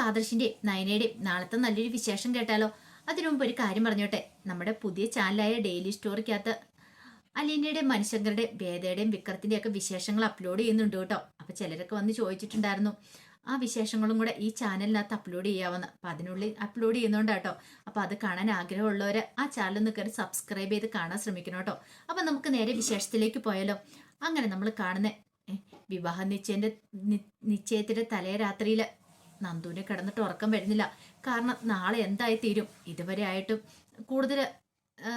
നമുക്ക് നയനയുടെ നാളത്തെ നല്ലൊരു വിശേഷം കേട്ടാലോ? അതിനു മുമ്പ് ഒരു കാര്യം പറഞ്ഞോട്ടെ. നമ്മുടെ പുതിയ ചാനലായ ഡെയിലി സ്റ്റോറിക്കകത്ത് അലീനയുടെയും മനുശങ്കറുടെയും വേദയുടെയും വിക്രത്തിന്റെയും ഒക്കെ വിശേഷങ്ങൾ അപ്ലോഡ് ചെയ്യുന്നുണ്ട് കേട്ടോ. അപ്പൊ ചിലരൊക്കെ വന്ന് ചോദിച്ചിട്ടുണ്ടായിരുന്നു ആ വിശേഷങ്ങളും കൂടെ ഈ ചാനലിനകത്ത് അപ്ലോഡ് ചെയ്യാവുന്ന. അപ്പൊ അതിനുള്ളിൽ അപ്ലോഡ് ചെയ്യുന്നുണ്ട് കേട്ടോ. അപ്പൊ അത് കാണാൻ ആഗ്രഹമുള്ളവര് ആ ചാനൽ ഒന്ന് കയറി സബ്സ്ക്രൈബ് ചെയ്ത് കാണാൻ ശ്രമിക്കണം കേട്ടോ. അപ്പൊ നമുക്ക് നേരെ വിശേഷത്തിലേക്ക് പോയാലോ? അങ്ങനെ നമ്മൾ കാണുന്ന വിവാഹ നിശ്ചയന്റെ നിശ്ചയത്തിന്റെ തലേ രാത്രിയിൽ നന്ദുവിനെ കിടന്നിട്ട് ഉറക്കം വരുന്നില്ല. കാരണം നാളെ എന്തായി തീരും? ഇതുവരെ ആയിട്ടും കൂടുതൽ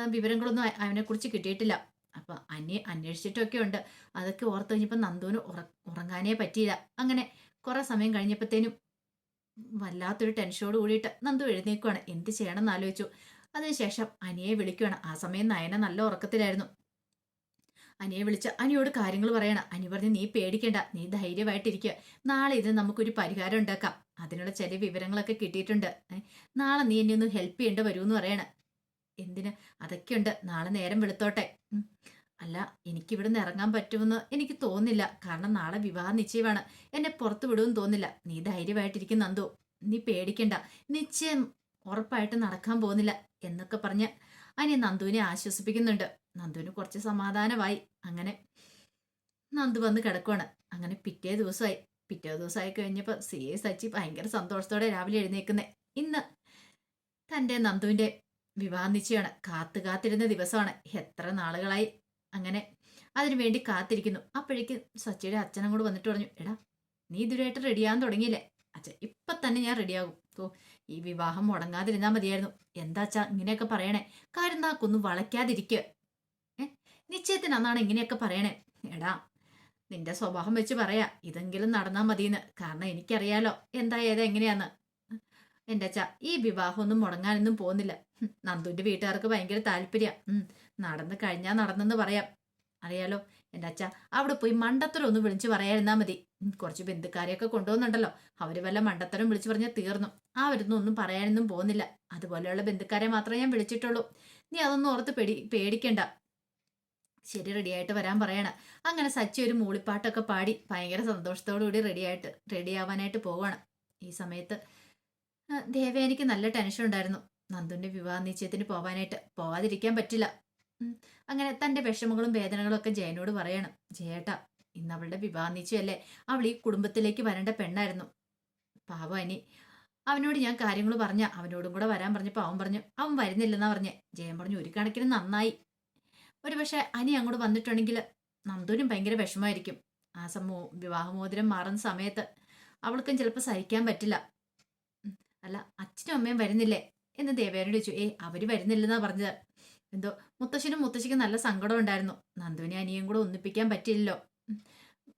വിവരങ്ങളൊന്നും അവനെക്കുറിച്ച് കിട്ടിയിട്ടില്ല. അപ്പൊ അന്വേ അന്വേഷിച്ചിട്ടൊക്കെ ഉണ്ട്. അതൊക്കെ ഓർത്ത് കഴിഞ്ഞപ്പോൾ നന്ദുവിന് ഉറ- ഉറങ്ങാനേ പറ്റിയില്ല. അങ്ങനെ കുറെ സമയം കഴിഞ്ഞപ്പോഴത്തേനും വല്ലാത്തൊരു ടെൻഷനോട് കൂടിയിട്ട് നന്ദു എഴുന്നേക്കുവാണ്. എന്ത് ചെയ്യണം എന്ന് ആലോചിച്ചു. അതിനുശേഷം അനിയെ വിളിക്കുവാണ്. ആ സമയം നയന നല്ല ഉറക്കത്തിലായിരുന്നു. അനിയെ വിളിച്ച് അനിയോട് കാര്യങ്ങൾ പറയണം. അനി പറഞ്ഞ് നീ പേടിക്കണ്ട. നീ ധൈര്യമായിട്ടിരിക്കുക നാളെ ഇത് നമുക്കൊരു പരിഹാരം ഉണ്ടാക്കാം. അതിനുള്ള ചില വിവരങ്ങളൊക്കെ കിട്ടിയിട്ടുണ്ട്. നാളെ നീ എന്നെ ഒന്ന് ഹെൽപ്പ് ചെയ്യേണ്ട വരുമെന്ന് പറയണേ. എന്തിന്? അതൊക്കെയുണ്ട് നാളെ നേരം വെളുത്തോട്ടെ. അല്ല എനിക്കിവിടെ നിന്ന് ഇറങ്ങാൻ പറ്റുമെന്ന് എനിക്ക് തോന്നില്ല കാരണം നാളെ വിവാഹ നിശ്ചയമാണ്. എന്നെ പുറത്തു വിടുമെന്ന് തോന്നില്ല നീ ധൈര്യമായിട്ടിരിക്കും നന്ദു. നീ പേടിക്കണ്ട. നിശ്ചയം ഉറപ്പായിട്ട് നടക്കാൻ പോകുന്നില്ല എന്നൊക്കെ പറഞ്ഞ് അനി നന്ദുവിനെ ആശ്വസിപ്പിക്കുന്നുണ്ട്. നന്ദുവിന് കുറച്ച് സമാധാനമായി. അങ്ങനെ നന്ദു വന്ന് കിടക്കുവാണ്. അങ്ങനെ പിറ്റേ ദിവസമായി. പിറ്റേ ദിവസമായി കഴിഞ്ഞപ്പോൾ സി എ സച്ചി ഭയങ്കര സന്തോഷത്തോടെ രാവിലെ എഴുന്നേക്കുന്നേ ഇന്ന് തന്റെ നന്ദുവിന്റെ വിവാഹ നിശ്ചയമാണ്. കാത്തു കാത്തിരുന്ന ദിവസമാണ്. എത്ര നാളുകളായി അങ്ങനെ അതിനുവേണ്ടി കാത്തിരിക്കുന്നു. അപ്പോഴേക്കും സച്ചിയുടെ അച്ഛനും കൂടെ വന്നിട്ട് പറഞ്ഞു എടാ നീ ഇതുവരെയായിട്ട് റെഡിയാകാൻ തുടങ്ങിയില്ലേ? അച്ഛൻ ഇപ്പം തന്നെ ഞാൻ റെഡിയാകും. ഓ ഈ വിവാഹം മുടങ്ങാതിരുന്നാൽ മതിയായിരുന്നു. എന്താ അച്ഛാ ഇങ്ങനെയൊക്കെ പറയണേ? കാര്യം നാക്കൊന്നും വളയ്ക്കാതിരിക്കുക ഏ നിശ്ചയത്തിന് അന്നാണ് ഇങ്ങനെയൊക്കെ പറയണേ. എടാ നിന്റെ സ്വഭാവം വെച്ച് പറയാ. ഇതെങ്കിലും നടന്നാൽ മതിയെന്ന്. കാരണം എനിക്കറിയാലോ എന്താ ഏത് എങ്ങനെയാന്ന്. എന്റെ അച്ഛ ഈ വിവാഹമൊന്നും മുടങ്ങാനൊന്നും പോകുന്നില്ല. നന്ദുവിന്റെ വീട്ടുകാർക്ക് ഭയങ്കര താല്പര്യ. നടന്ന് കഴിഞ്ഞാ നടന്നെന്ന് പറയാം. അറിയാലോ എന്റെ അച്ഛ അവിടെ പോയി മണ്ടത്തരം ഒന്ന് വിളിച്ചു പറയാതിരുന്നാ മതി. കുറച്ച് ബന്ധുക്കാരെയൊക്കെ കൊണ്ടുപോകുന്നുണ്ടല്ലോ അവർ വല്ല മണ്ടത്തരം വിളിച്ചു പറഞ്ഞാൽ തീർന്നു. ആ അവരൊന്നും ഒന്നും പറയാനൊന്നും പോകുന്നില്ല. അതുപോലെയുള്ള ബന്ധുക്കാരെ മാത്രമേ ഞാൻ വിളിച്ചിട്ടുള്ളൂ. നീ അതൊന്നും ഓർത്ത് പേടി പേടിക്കണ്ട. ശരി റെഡിയായിട്ട് വരാൻ പറയണ. അങ്ങനെ സച്ചി ഒരു മൂളിപ്പാട്ടൊക്കെ പാടി ഭയങ്കര സന്തോഷത്തോടു കൂടി റെഡിയായിട്ട് റെഡിയാവാനായിട്ട് പോവാണ് ഈ സമയത്ത് ദേവ ദേവയാനിക്ക് നല്ല ടെൻഷൻ ഉണ്ടായിരുന്നു. നന്ദുന്റെ വിവാഹ നിശ്ചയത്തിന് പോവാനായിട്ട് പോവാതിരിക്കാൻ പറ്റില്ല. അങ്ങനെ തന്റെ വിഷമങ്ങളും വേദനകളും ഒക്കെ ജയനോട് പറയണം. ജയേട്ടാ ഇന്ന് അവളുടെ വിവാഹ നിശ്ചയല്ലേ അവൾ ഈ കുടുംബത്തിലേക്ക് വരേണ്ട പെണ്ണായിരുന്നു. പാവം അനി. അവനോട് ഞാൻ കാര്യങ്ങൾ പറഞ്ഞ അവനോടും കൂടെ വരാൻ പറഞ്ഞപ്പോൾ അവൻ പറഞ്ഞു അവൻ വരുന്നില്ലെന്നാ പറഞ്ഞേ. ജയൻ പറഞ്ഞു ഒരു കണക്കിന് നന്നായി. ഒരു പക്ഷേ അനി അങ്ങോട്ട് വന്നിട്ടുണ്ടെങ്കിൽ നന്ദൂരും ഭയങ്കര വിഷമമായിരിക്കും. ആ സമൂ വിവാഹമോതിരം മാറുന്ന സമയത്ത് അവൾക്കും ചിലപ്പോൾ സഹിക്കാൻ പറ്റില്ല. അല്ല അച്ഛനും അമ്മയും വരുന്നില്ലേ? എന്ന് ദേവേനോട് ചോദിച്ചു. ഏയ് അവർ വരുന്നില്ലെന്നാ പറഞ്ഞത്. എന്തോ മുത്തശ്ശനും മുത്തശ്ശിക്കും നല്ല സങ്കടം ഉണ്ടായിരുന്നു. നന്ദുവിനെ അനിയും കൂടെ ഒന്നിപ്പിക്കാൻ പറ്റില്ലല്ലോ.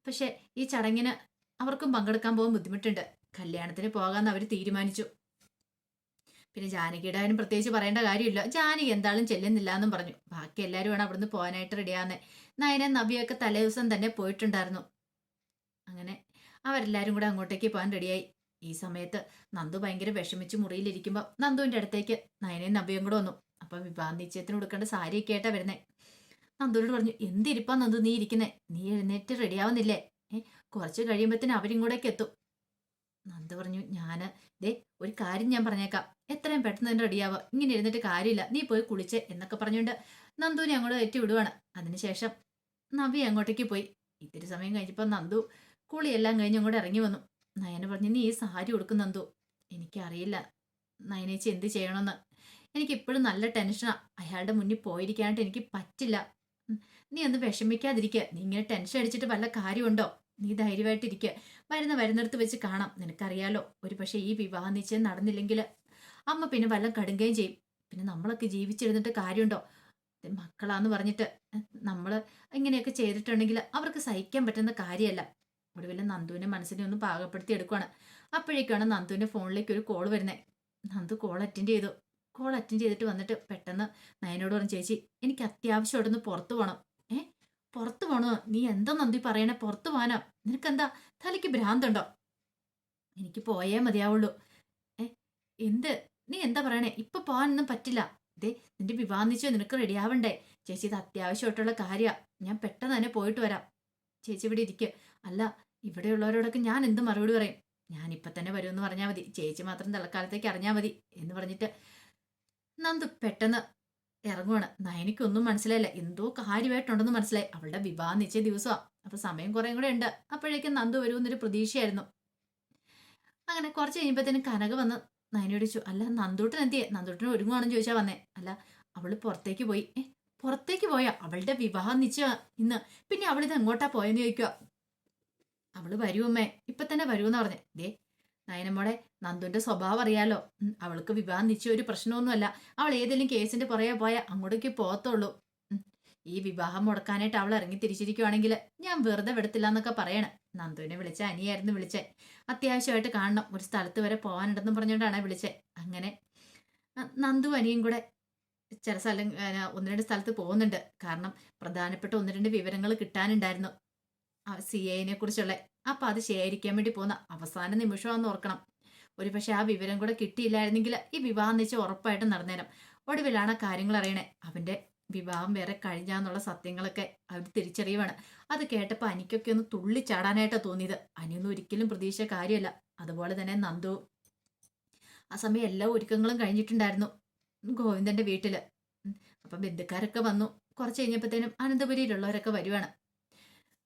പക്ഷേ ഈ ചടങ്ങിന് അവർക്കും പങ്കെടുക്കാൻ പോകാൻ ബുദ്ധിമുട്ടുണ്ട്. കല്യാണത്തിന് പോകാമെന്ന് അവർ തീരുമാനിച്ചു. പിന്നെ ജാനകിയുടെ കാര്യം പ്രത്യേകിച്ച് പറയേണ്ട കാര്യമില്ല. ജാനകി എന്താളും ചെല്ലുന്നില്ല എന്നും പറഞ്ഞു. ബാക്കി എല്ലാവരും അവിടുന്ന് പോകാനായിട്ട് റെഡിയാകുന്നത് നയന നവ്യൊക്കെ തലേ ദിവസം തന്നെ പോയിട്ടുണ്ടായിരുന്നു. അങ്ങനെ അവരെല്ലാവരും കൂടെ അങ്ങോട്ടേക്ക് പോകാൻ റെഡിയായി ഈ സമയത്ത് നന്ദു ഭയങ്കര വിഷമിച്ച് മുറിയിലിരിക്കുമ്പോൾ നന്ദുവിന്റെ അടുത്തേക്ക് നയനയും നവ്യയും കൂടെ വന്നു. അപ്പോൾ വിവാഹ നിശ്ചയത്തിന് കൊടുക്കേണ്ട സാരിയൊക്കെ ആയിട്ടാണ് വരുന്നേ. നന്ദുവിനോട് പറഞ്ഞു എന്തിരിപ്പാ നന്ദു നീ ഇരിക്കുന്നേ? നീ എഴുന്നേറ്റ് റെഡിയാവുന്നില്ലേ കുറച്ച് അവരും അവരിങ്ങോട്ടേക്ക് എത്തും. നന്ദു പറഞ്ഞു ഞാൻ ദേ ഒരു കാര്യം ഞാൻ പറഞ്ഞേക്കാം. എത്രയും പെട്ടെന്ന് തന്നെ റെഡിയാവുക ഇങ്ങനെ ഇരുന്നിട്ട് കാര്യമില്ല. നീ പോയി കുളിച്ചേ എന്നൊക്കെ പറഞ്ഞുകൊണ്ട് നന്ദുവിനെ അങ്ങോട്ട് ഏറ്റി വിടുവാണ്. അതിനുശേഷം നവി അങ്ങോട്ടേക്ക് പോയി. ഇത്തിരി സമയം കഴിഞ്ഞപ്പോൾ നന്ദു കുളിയെല്ലാം കഴിഞ്ഞ് അങ്ങോട്ട് ഇറങ്ങി വന്നു. നയന പറഞ്ഞു നീ ഈ സാരി കൊടുക്കും നന്ദു. എനിക്കറിയില്ല. നയനേച്ചി എന്ത് ചെയ്യണമെന്ന്. എനിക്ക് ഇപ്പോഴും നല്ല ടെൻഷനാ. അയാളുടെ മുന്നിൽ പോയിരിക്കാനായിട്ട് എനിക്ക് പറ്റില്ല. നീ ഒന്ന് വിഷമിക്കാതിരിക്കുക നീ ഇങ്ങനെ ടെൻഷൻ അടിച്ചിട്ട് വല്ല കാര്യമുണ്ടോ? നീ ധൈര്യമായിട്ടിരിക്കുക വരുന്ന വരുന്നിടത്ത് വെച്ച് കാണാം. നിനക്കറിയാലോ ഒരു പക്ഷേ ഈ വിവാഹ നിശ്ചയം നടന്നില്ലെങ്കിൽ അമ്മ പിന്നെ വല്ലതും കടുങ്ങുകയും ചെയ്യും. പിന്നെ നമ്മളൊക്കെ ജീവിച്ചിരുന്നിട്ട് കാര്യമുണ്ടോ? മക്കളാന്ന് പറഞ്ഞിട്ട് നമ്മൾ ഇങ്ങനെയൊക്കെ ചെയ്തിട്ടുണ്ടെങ്കിൽ അവർക്ക് സഹിക്കാൻ പറ്റുന്ന കാര്യമല്ല. ഒടുവിൽ നന്ദുവിനെ മനസ്സിനെ ഒന്ന് പാകപ്പെടുത്തി എടുക്കുവാണ്. അപ്പോഴേക്കാണ് നന്ദുവിന്റെ ഫോണിലേക്ക് ഒരു കോൾ വരുന്നത് നന്ദു കോൾ അറ്റൻഡ് ചെയ്തു. കോൾ അറ്റൻഡ് ചെയ്തിട്ട് വന്നിട്ട് പെട്ടെന്ന് നയനോട് പറഞ്ഞു ചേച്ചി എനിക്ക് അത്യാവശ്യമായിട്ടൊന്ന് പുറത്തു പോകണം പുറത്തു പോണോ? നീ എന്താ നന്ദി പറയണേ പുറത്തു പോകാനോ? നിനക്കെന്താ? തലയ്ക്ക് ഭ്രാന്തുണ്ടോ? എനിക്ക് പോയേ മതിയാവുള്ളൂ. ഏ എന്ത്? നീ എന്താ പറയണേ? ഇപ്പൊ പോകാനൊന്നും പറ്റില്ല. ദേ നിന്റെ വിവാഹം നിശ്ചയം നിനക്ക് റെഡിയാവണ്ടേ ചേച്ചി ഇത് അത്യാവശ്യമായിട്ടുള്ള കാര്യമാ ഞാൻ പെട്ടെന്ന് തന്നെ പോയിട്ട് വരാം. ചേച്ചി ഇവിടെ ഇരിക്കുക അല്ല ഇവിടെയുള്ളവരോടൊക്കെ ഞാൻ എന്ത് മറുപടി പറയും? ഞാനിപ്പം തന്നെ വരുമെന്ന് പറഞ്ഞാൽ മതി. ചേച്ചി മാത്രം തൽക്കാലത്തേക്ക് അറിഞ്ഞാൽ മതി എന്ന് പറഞ്ഞിട്ട് നന്ദു പെട്ടെന്ന് ഇറങ്ങുവാണ്. നയനിക്കൊന്നും മനസ്സിലായില്ല. എന്തോ കാര്യമായിട്ടുണ്ടെന്ന് മനസ്സിലായി. അവളുടെ വിവാഹം നിശ്ചയ ദിവസമാണ് അപ്പൊ സമയം കുറേ കൂടെ ഉണ്ട്. അപ്പോഴേക്കും നന്ദു വരുമെന്നൊരു പ്രതീക്ഷയായിരുന്നു. അങ്ങനെ കുറച്ച് കഴിയുമ്പോഴത്തേനും കനക വന്ന് നയനോട് ചോദിച്ചു അല്ല നന്ദൂട്ടൻ എന്തിയെ? നന്ദൂട്ടൻ ഒരുങ്ങുവാണെന്ന് ചോദിച്ചാൽ വന്നേ. അല്ല അവൾ പുറത്തേക്ക് പോയി. ഏ പുറത്തേക്ക് പോയാ? അവളുടെ വിവാഹം നിശ്ചയ ഇന്ന്. പിന്നെ അവളിത് എങ്ങോട്ടാ പോയെന്ന് ചോദിക്കുക അവൾ വരുമേ ഇപ്പൊ തന്നെ വരുമെന്ന് പറഞ്ഞേ. ദേ നയനമ്മോടെ നന്ദുന്റെ സ്വഭാവം അറിയാലോ. അവൾക്ക് വിവാഹം നിശ്ചയ ഒരു പ്രശ്നമൊന്നുമല്ല. അവൾ ഏതെങ്കിലും കേസിന്റെ പുറകെ പോയാൽ അങ്ങോട്ടേക്ക് പോകത്തുള്ളൂ. ഈ വിവാഹം മുടക്കാനായിട്ട് അവൾ ഇറങ്ങി തിരിച്ചിരിക്കുവാണെങ്കിൽ ഞാൻ വെറുതെ വിടത്തില്ല എന്നൊക്കെ പറയണം. നന്ദുവിനെ വിളിച്ച അനിയായിരുന്നു വിളിച്ചേ. അത്യാവശ്യമായിട്ട് കാണണം. ഒരു സ്ഥലത്ത് വരെ പോകാനുണ്ടെന്നും പറഞ്ഞുകൊണ്ടാണ് വിളിച്ചേ. അങ്ങനെ നന്ദു അനിയും കൂടെ ചില സ്ഥലം ഒന്ന് രണ്ട് സ്ഥലത്ത് പോകുന്നുണ്ട്. കാരണം പ്രധാനപ്പെട്ട ഒന്ന് രണ്ട് വിവരങ്ങൾ കിട്ടാനുണ്ടായിരുന്നു. സി എനെ കുറിച്ചുള്ള. അപ്പൊ അത് ശേഖരിക്കാൻ വേണ്ടി പോകുന്ന അവസാന നിമിഷമാണെന്ന് ഓർക്കണം. ഒരു പക്ഷെ ആ വിവരം കൂടെ കിട്ടിയില്ലായിരുന്നെങ്കിൽ ഈ വിവാഹം നിശ്ചയം ഉറപ്പായിട്ടും നടന്നേരം. ഒടുവിലാണ് കാര്യങ്ങൾ അറിയണേ. അവന്റെ വിവാഹം വേറെ കഴിഞ്ഞാന്നുള്ള സത്യങ്ങളൊക്കെ അവർ തിരിച്ചറിയുവാണ്. അത് കേട്ടപ്പോൾ അനിക്കൊക്കെ ഒന്ന് തുള്ളിച്ചാടാനായിട്ടാണ് തോന്നിയത്. അനിയൊന്നും ഒരിക്കലും പ്രതീക്ഷ കാര്യമല്ല. അതുപോലെ തന്നെ നന്ദു ആ സമയം എല്ലാ ഒരുക്കങ്ങളും കഴിഞ്ഞിട്ടുണ്ടായിരുന്നു. ഗോവിന്ദന്റെ വീട്ടിൽ അപ്പൊ ബന്ധുക്കാരൊക്കെ വന്നു. കുറച്ച് കഴിഞ്ഞപ്പോഴത്തേനും അനന്തപുരിയിലുള്ളവരൊക്കെ വരുവാണ്.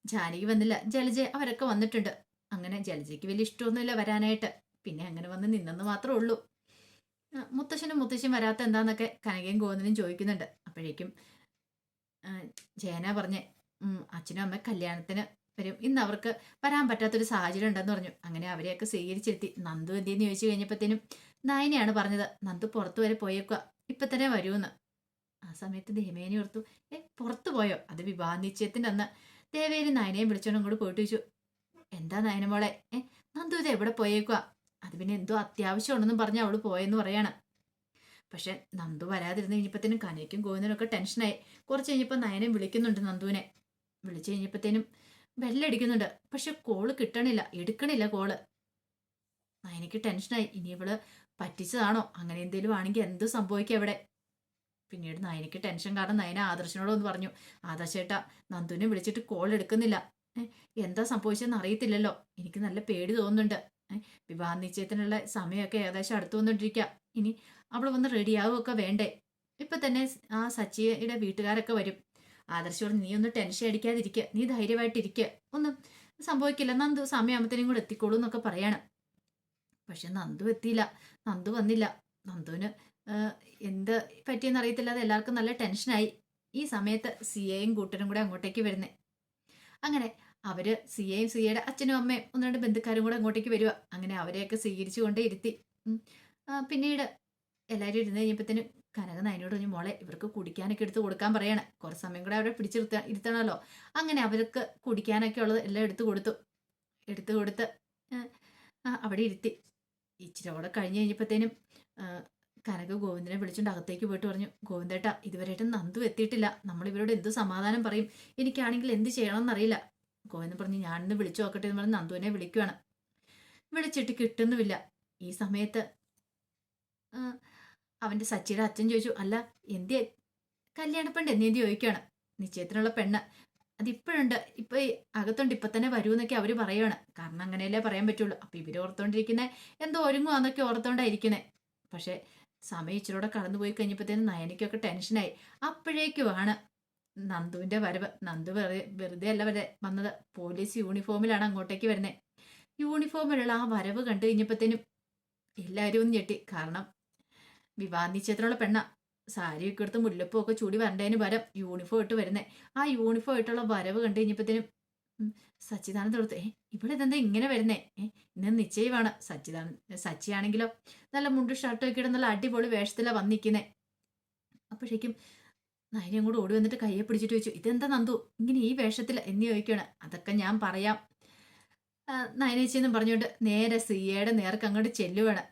ജാനകി വന്നില്ല. ജലജ അവരൊക്കെ വന്നിട്ടുണ്ട്. അങ്ങനെ ജലജയ്ക്ക് വലിയ ഇഷ്ടമൊന്നുമില്ല വരാനായിട്ട്. പിന്നെ അങ്ങനെ വന്ന് നിന്നെന്ന് മാത്രമേ ഉള്ളൂ. മുത്തശ്ശനും മുത്തശ്ശിയും വരാത്ത എന്താന്നൊക്കെ കനകയും ഗോവിന്ദനും ചോദിക്കുന്നുണ്ട്. അപ്പോഴേക്കും ജയന പറഞ്ഞേ അച്ഛനും അമ്മ കല്യാണത്തിന് വരും. ഇന്ന് അവർക്ക് വരാൻ പറ്റാത്തൊരു സാഹചര്യം ഉണ്ടെന്ന് പറഞ്ഞു. അങ്ങനെ അവരെയൊക്കെ സ്വീകരിച്ചെത്തി നന്ദു എന്തെന്ന് ചോദിച്ചു കഴിഞ്ഞപ്പോഴത്തേനും നയനയാണ് പറഞ്ഞത് നന്ദു പുറത്തു വരെ പോയേക്കുക ഇപ്പൊ തന്നെ വരുമെന്ന് ആ സമയത്ത് ദേവേനെ ഓർത്തു ഏ പുറത്തു പോയോ? അത് വിവാഹ നിശ്ചയത്തിന്റെ അന്ന്. ദേവേനെ നയനയും വിളിച്ചോണ്ടും കൂടെ പോയിട്ട് ചോദിച്ചു എന്താ നയനമോളെ? ഏ നന്ദു ഇത് എവിടെ പോയേക്കുക അത് പിന്നെ എന്തോ അത്യാവശ്യമുണ്ടെന്നും പറഞ്ഞ് അവൾ പോയെന്ന് പറയാണ്. പക്ഷെ നന്ദു വരാതിരുന്ന് കഴിഞ്ഞപ്പോഴത്തേനും കനയ്ക്കും ഗോവിന്ദനും ഒക്കെ ടെൻഷനായി. കുറച്ച് കഴിഞ്ഞപ്പോൾ നയനം വിളിക്കുന്നുണ്ട് നന്ദുവിനെ. വിളിച്ചു കഴിഞ്ഞപ്പോഴത്തേനും ബെല്ലടിക്കുന്നുണ്ട്. പക്ഷെ കോൾ കിട്ടണില്ല. എടുക്കണില്ല കോൾ. നയനയ്ക്ക് ടെൻഷനായി. ഇനി ഇവൾ പറ്റിച്ചതാണോ? അങ്ങനെ എന്തെങ്കിലും ആണെങ്കിൽ എന്ത് സംഭവിക്കും അവിടെ. പിന്നീട് നയനയ്ക്ക് ടെൻഷൻ കാരണം നയന ആദർശനോടൊന്ന് പറഞ്ഞു ആദർശേട്ടാ നന്ദുവിനെ വിളിച്ചിട്ട് കോൾ എടുക്കുന്നില്ല. എന്താ സംഭവിച്ചതെന്ന് അറിയത്തില്ലല്ലോ. എനിക്ക് നല്ല പേടി തോന്നുന്നുണ്ട്. വിവാഹ നിശ്ചയത്തിനുള്ള സമയമൊക്കെ ഏകദേശം അടുത്തു വന്നുകൊണ്ടിരിക്കുക ഇനി അവൾ വന്ന് റെഡിയാവുമൊക്കെ വേണ്ടേ? ഇപ്പൊ തന്നെ ആ സച്ചിയുടെ വീട്ടുകാരൊക്കെ വരും. ആദർശോട് നീ ഒന്ന് ടെൻഷൻ അടിക്കാതിരിക്കുക നീ ധൈര്യമായിട്ടിരിക്കുക ഒന്നും സംഭവിക്കില്ല. നന്ദു സമയമാകുമ്പത്തേനും കൂടെ എത്തിക്കോളൂ എന്നൊക്കെ പറയാണ്. പക്ഷെ നന്ദു എത്തിയില്ല. നന്ദു വന്നില്ല. നന്ദുവിന് എന്ത് പറ്റിയെന്ന് അറിയത്തില്ല. അത് എല്ലാവർക്കും നല്ല ടെൻഷനായി ഈ സമയത്ത് സി എയും കൂട്ടരും കൂടെ അങ്ങോട്ടേക്ക് വരുന്നേ. അങ്ങനെ അവർ സി എയും സി എയുടെ അച്ഛനും അമ്മയും ഒന്ന് രണ്ട് ബന്ധുക്കാരും കൂടെ അങ്ങോട്ടേക്ക് വരിക. അങ്ങനെ അവരെയൊക്കെ സ്വീകരിച്ചു കൊണ്ടേ ഇരുത്തി. പിന്നീട് എല്ലാവരും ഇരുന്ന് കഴിഞ്ഞപ്പോഴത്തേനും കനക നയനോട് പറഞ്ഞു മോളെ ഇവർക്ക് കുടിക്കാനൊക്കെ എടുത്ത് കൊടുക്കാൻ പറയണം. കുറച്ച് സമയം കൂടെ അവരെ പിടിച്ചിരുത്ത ഇരുത്തണമല്ലോ അങ്ങനെ അവർക്ക് കുടിക്കാനൊക്കെ ഉള്ളത് എല്ലാം എടുത്തു കൊടുത്തു. എടുത്തു കൊടുത്ത് അവിടെ ഇരുത്തി. ഇച്ചിരി അവിടെ കഴിഞ്ഞ് കഴിഞ്ഞപ്പോഴത്തേനും കനക ഗോവിന്ദനെ വിളിച്ചുകൊണ്ട് അകത്തേക്ക് പോയിട്ട് പറഞ്ഞു ഗോവിന്ദേട്ട ഇതുവരെയായിട്ടും നന്ദു എത്തിയിട്ടില്ല. നമ്മൾ ഇവരോട് എന്ത് സമാധാനം പറയും? എനിക്കാണെങ്കിൽ എന്ത് ചെയ്യണമെന്നറിയില്ല. ഗോവിന്ദൻ പറഞ്ഞു ഞാനിന്ന് വിളിച്ചു നോക്കട്ടെ എന്ന് പറഞ്ഞ് നന്ദുവിനെ വിളിക്കുകയാണ് വിളിച്ചിട്ട് കിട്ടുന്നുമില്ല. ഈ സമയത്ത് അവന്റെ സച്ചിയുടെ അച്ഛൻ ചോദിച്ചു അല്ല എന്തിയെ? കല്യാണപ്പെണ്ട് എന്നേന്തി ചോദിക്കുകയാണ്. നിശ്ചയത്തിനുള്ള പെണ്ണ്. അതിപ്പോഴുണ്ട്. ഇപ്പൊ അകത്തുണ്ട്. ഇപ്പൊ തന്നെ വരൂ എന്നൊക്കെ അവർ പറയുകയാണ് കാരണം അങ്ങനെയല്ലേ പറയാൻ പറ്റുള്ളൂ. അപ്പൊ ഇവർ ഓർത്തോണ്ടിരിക്കുന്നത് എന്തോ ഒരുങ്ങുവാന്നൊക്കെ ഓർത്തോണ്ടായിരിക്കുന്നേ. പക്ഷെ സമയം ഇച്ചിരൂടെ കടന്നുപോയി കഴിഞ്ഞപ്പോഴത്തേനും നയനിക്കൊക്കെ ടെൻഷനായി. അപ്പോഴേക്കുമാണ് നന്ദുവിന്റെ വരവ്. നന്ദു വെറുതെ അല്ല വരെ വന്നത്. പോലീസ് യൂണിഫോമിലാണ് അങ്ങോട്ടേക്ക് വരുന്നത് യൂണിഫോമിലുള്ള ആ വരവ് കണ്ടു കഴിഞ്ഞപ്പോഴത്തേനും എല്ലാവരും ഒന്ന് ഞെട്ടി. കാരണം വിവാഹ നിശ്ചയത്തിനുള്ള പെണ്ണ. സാരിയൊക്കെ എടുത്ത് മുല്ലപ്പൂ ഒക്കെ ചൂടി വരണ്ടതിന് വരം യൂണിഫോം ഇട്ട് വരുന്നേ. ആ യൂണിഫോം ഇട്ടുള്ള വരവ് കണ്ടു കഴിഞ്ഞപ്പോഴത്തേനും ഉം, സച്ചിദാനന്ദ കൊടുത്ത് ഏ ഇവിടെ ഇതെന്താ ഇങ്ങനെ വരുന്നേ? ഏ ഇന്ന് നിശ്ചയമാണ്. സച്ചിദാനന്ദ സച്ചിയാണെങ്കിലോ? നല്ല മുണ്ടും ഷർട്ടും ഒക്കെ ഇട്ട് നല്ല അടിപൊളി വേഷത്തിലാണ് വന്നിരിക്കുന്നേ. അപ്പോഴേക്കും നയനം കൂടെ ഓടി വന്നിട്ട് കയ്യെ പിടിച്ചിട്ട് ചോദിച്ചു ഇതെന്താ നന്ദു? ഇങ്ങനെ ഈ വേഷത്തിൽ എന്ന് ചോദിക്കുകയാണ് അതൊക്കെ ഞാൻ പറയാം. നയനേച്ചിയെന്നും പറഞ്ഞുകൊണ്ട് നേരെ സിയയുടെ നേർക്ക് അങ്ങോട്ട് ചെല്ലുവാണ്.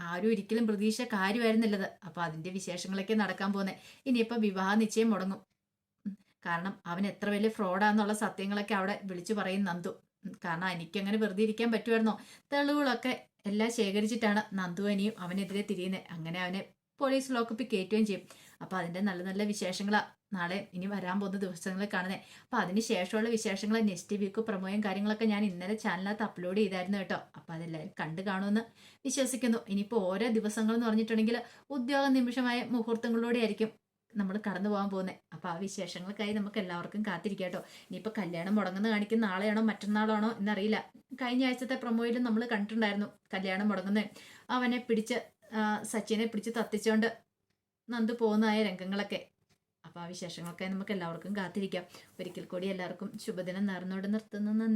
ആരും ഒരിക്കലും പ്രതീക്ഷ കാര്യമായിരുന്നില്ലത്. അപ്പൊ അതിന്റെ വിശേഷങ്ങളൊക്കെ നടക്കാൻ പോകുന്നത് ഇനിയിപ്പോ വിവാഹ നിശ്ചയം മുടങ്ങും. കാരണം അവൻ എത്ര വലിയ ഫ്രോഡാന്നുള്ള സത്യങ്ങളൊക്കെ അവിടെ വിളിച്ചു പറയും നന്ദു. കാരണം എനിക്കങ്ങനെ വെറുതെ ഇരിക്കാൻ പറ്റുമായിരുന്നോ? തെളിവുകളൊക്കെ എല്ലാം ശേഖരിച്ചിട്ടാണ് നന്ദു അനിയും അവനെതിരെ തിരിയുന്നത് അങ്ങനെ അവനെ പോലീസ് ലോക്കപ്പിൽ കയറ്റുകയും ചെയ്യും. അപ്പോൾ അതിന്റെ നല്ല നല്ല വിശേഷങ്ങളാണ് നാളെ ഇനി വരാൻ പോകുന്ന ദിവസങ്ങളിൽ കാണുന്നത് അപ്പോൾ അതിന് ശേഷമുള്ള വിശേഷങ്ങൾ നെക്സ്റ്റ് വീക്ക് പ്രമോയും കാര്യങ്ങളൊക്കെ ഞാൻ ഇന്നലെ ചാനലിനകത്ത് അപ്ലോഡ് ചെയ്തായിരുന്നു കേട്ടോ. അപ്പോൾ അതെല്ലാവരും കണ്ടു കാണുമെന്ന് വിശ്വസിക്കുന്നു. ഇനിയിപ്പോൾ ഓരോ ദിവസങ്ങൾ എന്ന് പറഞ്ഞിട്ടുണ്ടെങ്കിൽ ഉദ്യോഗ നിമിഷമായ മുഹൂർത്തങ്ങളിലൂടെ ആയിരിക്കും നമ്മൾ കടന്നു പോകാൻ പോകുന്നത് അപ്പോൾ ആ വിശേഷങ്ങൾക്കായി നമുക്ക് എല്ലാവർക്കും കാത്തിരിക്കാം കേട്ടോ. ഇനിയിപ്പോൾ കല്യാണം മുടങ്ങുന്ന കാണിക്കുന്ന നാളെയാണോ മറ്റന്നാളാണോ എന്നറിയില്ല. കഴിഞ്ഞ ആഴ്ചത്തെ പ്രൊമോയിലും നമ്മൾ കണ്ടിട്ടുണ്ടായിരുന്നു കല്യാണം മുടങ്ങുന്നത് അവനെ പിടിച്ച് സച്ചിനെ പിടിച്ച് തത്തിച്ചുകൊണ്ട് നന്ദു പോകുന്നതായ രംഗങ്ങളൊക്കെ. അപ്പോൾ ആ വിശേഷങ്ങളൊക്കെ നമുക്ക് എല്ലാവർക്കും കാത്തിരിക്കാം. ഒരിക്കൽ കൂടി എല്ലാവർക്കും ശുഭദിനം നേർന്നോട് നിർത്തുന്നു.